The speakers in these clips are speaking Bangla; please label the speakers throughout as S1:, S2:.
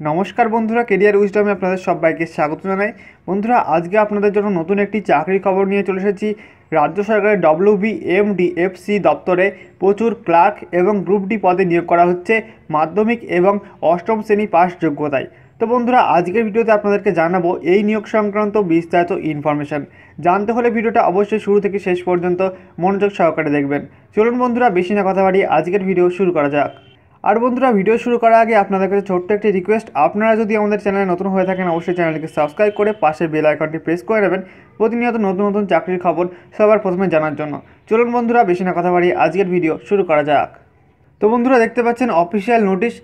S1: নমস্কার বন্ধুরা কেরিয়ার উইজডমে আপনাদের সবাইকে স্বাগত জানাই। বন্ধুরা, আজকে আপনাদের জন্য নতুন একটি চাকরির খবর নিয়ে চলে এসেছি। রাজ্য সরকারের ডব্লিউবি এমডিএফসি দপ্তরে প্রচুর ক্লার্ক এবং গ্রুপ ডি পদে নিয়োগ করা হচ্ছে মাধ্যমিক এবং অষ্টম শ্রেণি পাস যোগ্যতায়। তো বন্ধুরা, আজকের ভিডিওতে আপনাদেরকে জানাব এই নিয়োগ সংক্রান্ত বিস্তারিত ইনফরমেশন জানতে হলে ভিডিওটা অবশ্যই শুরু থেকে শেষ পর্যন্ত মনোযোগ সহকারে দেখবেন। চলুন বন্ধুরা, বেশি না কথা বাড়িয়ে আজকের ভিডিও শুরু করা যাক। আর বন্ধুরা, ভিডিও শুরু করার আগে আপনাদের কাছে ছোট্ট একটি রিকোয়েস্ট আপনারা যদি আমাদের চ্যানেলে নতুন হয়ে থাকেন, অবশ্যই চ্যানেলকে সাবস্ক্রাইব করে পাশে বেল আইকনটি প্রেস করে নেবেন। প্রতিনিয়ত নতুন নতুন চাকরির খবর সবার প্রথমে জানার জন্য। চলুন বন্ধুরা, বেশি না কথা বাড়িয়ে আজকের ভিডিও শুরু করা যাক। তো বন্ধুরা, দেখতে পাচ্ছেন অফিসিয়াল নোটিশ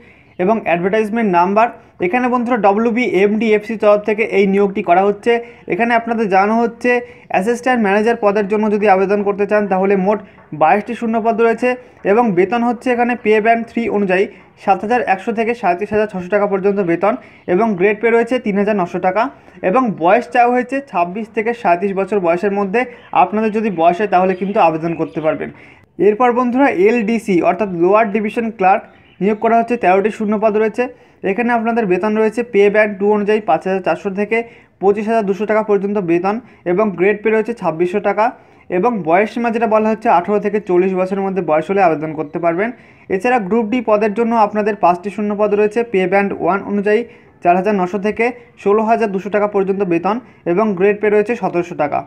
S1: এবং অ্যাডভার্টাইজমেন্ট নাম্বার এখানে বন্ধুরা ডব্লিউবি এমডিএফসি তরফ থেকে এই নিয়োগটি করা হচ্ছে। এখানে আপনাদের জানানো হচ্ছে অ্যাসিস্ট্যান্ট ম্যানেজার পদের জন্য যদি আবেদন করতে চান, তাহলে মোট বাইশটি শূন্যপদ রয়েছে এবং বেতন হচ্ছে এখানে পে ব্যান্ড থ্রি অনুযায়ী সাত হাজার একশো থেকে সাঁত্রিশ হাজার ছশো টাকা পর্যন্ত বেতন এবং গ্রেড পে রয়েছে তিন হাজার নশো টাকা এবং বয়স চাওয়া হয়েছে ছাব্বিশ থেকে সাঁত্রিশ বছর বয়সের মধ্যে। আপনাদের যদি বয়স হয়, তাহলে কিন্তু আবেদন করতে পারবেন। এরপর বন্ধুরা এলডিসি অর্থাৎ লোয়ার ডিভিশন ক্লার্ক নিয়োগ করা হচ্ছে, তেরোটি শূন্যপদ রয়েছে। এখানে আপনাদের বেতন রয়েছে, পে ব্যান্ড টু অনুযায়ী পাঁচ হাজার চারশো থেকে পঁচিশ হাজার দুশো টাকা পর্যন্ত বেতন এবং গ্রেড পে রয়েছে ছাব্বিশশো টাকা এবং বয়স সীমা যেটা বলা হচ্ছে আঠেরো থেকে চল্লিশ বছরের মধ্যে বয়স হলে আবেদন করতে পারবেন। এছাড়া গ্রুপ ডি পদের জন্য আপনাদের পাঁচটি শূন্যপদ রয়েছে, পে ব্যান্ড ওয়ান অনুযায়ী চার হাজার নশো থেকে ষোলো হাজার দুশো টাকা পর্যন্ত বেতন এবং গ্রেড পে রয়েছে সতেরোশো টাকা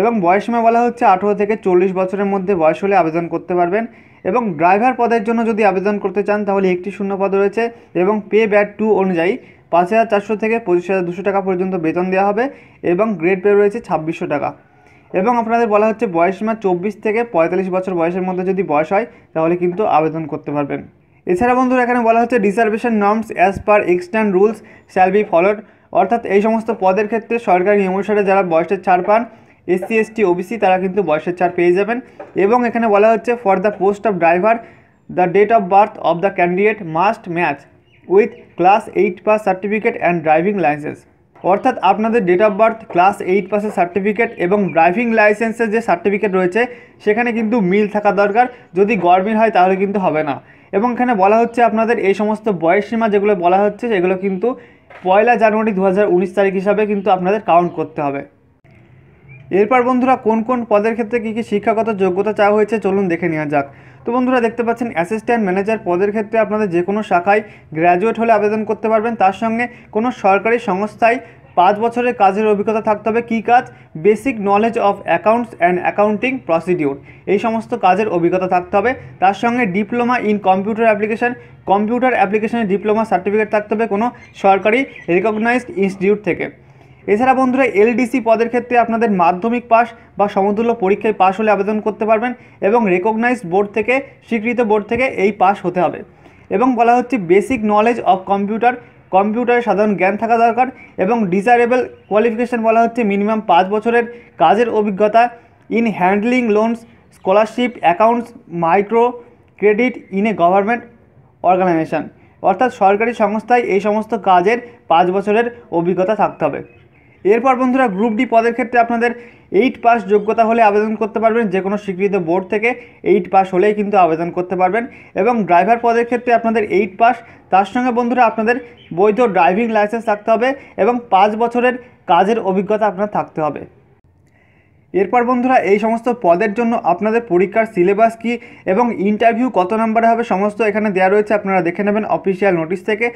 S1: এবং বয়সীমা বলা হচ্ছে আঠেরো থেকে চল্লিশ বছরের মধ্যে বয়স হলে আবেদন করতে পারবেন। এবং ড্রাইভার পদের জন্য যদি আবেদন করতে চান, তাহলে একটি শূন্য পদ রয়েছে এবং পে ব্যাট টু অনুযায়ী পাঁচ হাজার চারশো থেকে পঁচিশ হাজার দুশো টাকা পর্যন্ত বেতন দেওয়া হবে এবং গ্রেড পে রয়েছে ছাব্বিশশো টাকা। এবং আপনাদের বলা হচ্ছে বয়সীমা চব্বিশ থেকে পঁয়তাল্লিশ বছর বয়সের মধ্যে যদি বয়স হয়, তাহলে কিন্তু আবেদন করতে পারবেন। এছাড়া বন্ধুরা, এখানে বলা হচ্ছে reservation norms as per extant rules shall be followed অর্থাৎ এই সমস্ত পদের ক্ষেত্রে সরকারি নিয়ম অনুসারে যারা বয়সের ছাড় পান এসসি, এসটি, ওবিসি, তারা কিন্তু বয়সের ছাড় পেয়ে যাবেন। এবং এখানে বলা হচ্ছে for the post of driver the date of birth of the candidate must match with class eight pass certificate and driving licence অর্থাৎ আপনাদের date of birth class eight পাসের সার্টিফিকেট এবং ড্রাইভিং লাইসেন্সের যে সার্টিফিকেট রয়েছে, সেখানে কিন্তু মিল থাকা দরকার। যদি গরমিল হয়, তাহলে কিন্তু হবে না। এবং এখানে বলা হচ্ছে, আপনাদের এই সমস্ত বয়স সীমা যেগুলো বলা হচ্ছে, সেগুলো কিন্তু পয়লা জানুয়ারি দু হাজার উনিশ তারিখ হিসাবে কিন্তু আপনাদের কাউন্ট করতে হবে। এরপর বন্ধুরা কোন কোন পদের ক্ষেত্রে কী কী শিক্ষাগত যোগ্যতা চাওয়া হয়েছে চলুন দেখে নেওয়া যাক। তো বন্ধুরা দেখতে পাচ্ছেন অ্যাসিস্ট্যান্ট ম্যানেজার পদের ক্ষেত্রে আপনাদের যে কোনো শাখায় গ্র্যাজুয়েট হলে আবেদন করতে পারবেন। তার সঙ্গে কোনো সরকারি সংস্থায় পাঁচ বছরের কাজের অভিজ্ঞতা থাকতে হবে। কী কাজ? Basic knowledge of accounts and accounting procedure এই সমস্ত কাজের অভিজ্ঞতা থাকতে হবে। তার সঙ্গে diploma in computer application computer অ্যাপ্লিকেশনের ডিপ্লোমা সার্টিফিকেট থাকতে হবে কোনো সরকারি রেকগনাইজড ইনস্টিটিউট থেকে। এছাড়া বন্ধুরা, এলডিসি পদের ক্ষেত্রে আপনাদের মাধ্যমিক পাস বা সমতুল্য পরীক্ষায় পাশ হলে আবেদন করতে পারবেন এবং রেকগনাইজড বোর্ড থেকে, স্বীকৃত বোর্ড থেকে এই পাস হতে হবে। এবং বলা হচ্ছে বেসিক নলেজ অফ কম্পিউটার কম্পিউটারের সাধারণ জ্ঞান থাকা দরকার এবং ডিজারেবল কোয়ালিফিকেশান বলা হচ্ছে মিনিমাম পাঁচ বছরের কাজের অভিজ্ঞতা in handling loans scholarship accounts micro credit in a government organisation অর্থাৎ সরকারি সংস্থায় এই সমস্ত কাজের পাঁচ বছরের অভিজ্ঞতা থাকতে হবে। এরপর বন্ধুরা গ্রুপ ডি পদের ক্ষেত্রে আপনাদের এইট পাস যোগ্যতা হলে আবেদন করতে পারবেন যে কোনো স্বীকৃত বোর্ড থেকে এইট পাস হলেই কিন্তু আবেদন করতে পারবেন এবং ড্রাইভার পদের ক্ষেত্রে আপনাদের এইট পাস তার সঙ্গে বন্ধুরা আপনাদের বৈধ ড্রাইভিং লাইসেন্স থাকতে হবে এবং পাঁচ বছরের কাজের অভিজ্ঞতা আপনার থাকতে হবে। এরপর বন্ধুরা, এই সমস্ত পদের জন্য আপনাদের পরীক্ষার সিলেবাস কি এবং ইন্টারভিউ কত নাম্বারে হবে সমস্ত এখানে দেওয়া রয়েছে, আপনারা দেখে নেবেন অফিসিয়াল নোটিশ থেকে।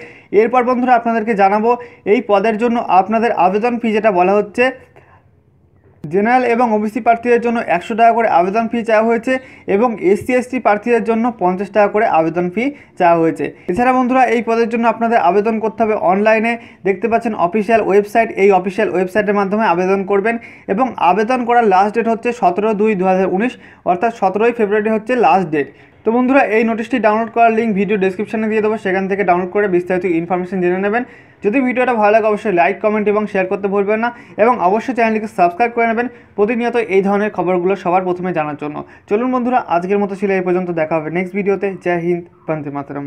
S1: এরপর বন্ধুরা, আপনাদেরকে জানাব, এই পদের জন্য আপনাদের আবেদন ফি যেটা বলা হচ্ছে জেনারেল এবং ওবিসি প্রার্থীদের জন্য একশো টাকা করে আবেদন ফি চাওয়া হয়েছে এবং এসসি, এসটি প্রার্থীদের জন্য পঞ্চাশ টাকা করে আবেদন ফি চাওয়া হয়েছে। এছাড়া বন্ধুরা, এই পদের জন্য আপনাদের আবেদন করতে হবে অনলাইনে দেখতে পাচ্ছেন অফিসিয়াল ওয়েবসাইট এই অফিসিয়াল ওয়েবসাইটের মাধ্যমে আবেদন করবেন এবং আবেদন করার লাস্ট ডেট হচ্ছে সতেরো দুই দু অর্থাৎ সতেরোই ফেব্রুয়ারি হচ্ছে লাস্ট ডেট তো বন্ধুরা, এই নোটিশটি ডাউনলোড করার লিঙ্ক ভিডিও ডিসক্রিপশানে দিয়ে দেবো। সেখান থেকে ডাউনলোড করে বিস্তারিত ইনফরমেশন জেনে নেবেন। যদি ভিডিওটা ভালো লাগে, অবশ্যই লাইক কমেন্ট এবং শেয়ার করতে ভুলবেন না। এবং অবশ্যই চ্যানেলটিকে সাবস্ক্রাইব করে নেবেন। প্রতিনিয়ত এই ধরনের খবরগুলো সবার প্রথমে জানার জন্য। চলুন বন্ধুরা, আজকের মতো ছিল এই পর্যন্ত। দেখা হবে নেক্সট ভিডিওতে জয় হিন্দ, বন্দে মাতরম।